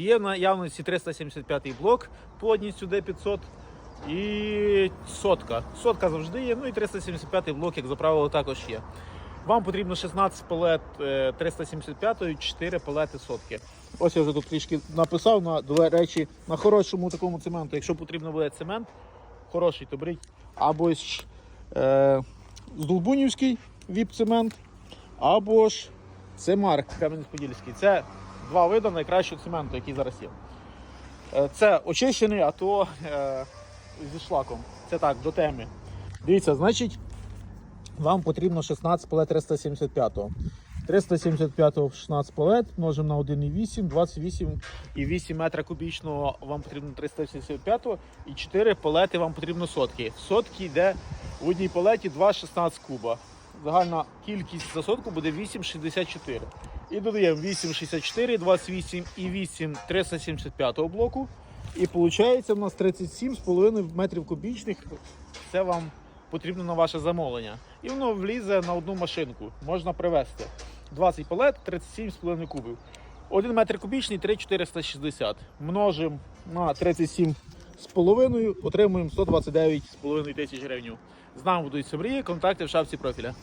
є в наявності 375 блок плотністю D500 і сотка. Сотка завжди є, ну і 375 блок, як за правило, також є. Вам потрібно 16 палет е, 375 і 4 палети сотки. Ось я вже тут трішки написав на до речі, на хорошому такому цементу. Якщо потрібно буде цемент, хороший, то беріть. Або ж е, з Долбунівський віп-цемент, або ж це Марк Кам'янець-Подільський. Це два види найкращого цементу, який зараз є. Е, Це очищений, а то е, зі шлаком. Це так, до теми. Дивіться, значить, вам потрібно 16 палет 375. 375 в 16 палет множимо на 1,8, 28,8 метра кубічного вам потрібно 375 і 4 палети вам потрібно сотки. Сотки йде в одній палеті 2,16 куба. Загальна кількість за сотку буде 8,64. І додаємо 8,64, 28,8 375 блоку. І виходить у нас 37,5 метрів кубічних. Це вам потрібно на ваше замовлення. І воно влізе на одну машинку. Можна привезти. 20 палет, 37,5 кубів. 1 метр кубічний 3,460. Множимо на 37,5, отримуємо 129,5 тисяч гривень. З нами будуть мрії, контакти в шапці профіля.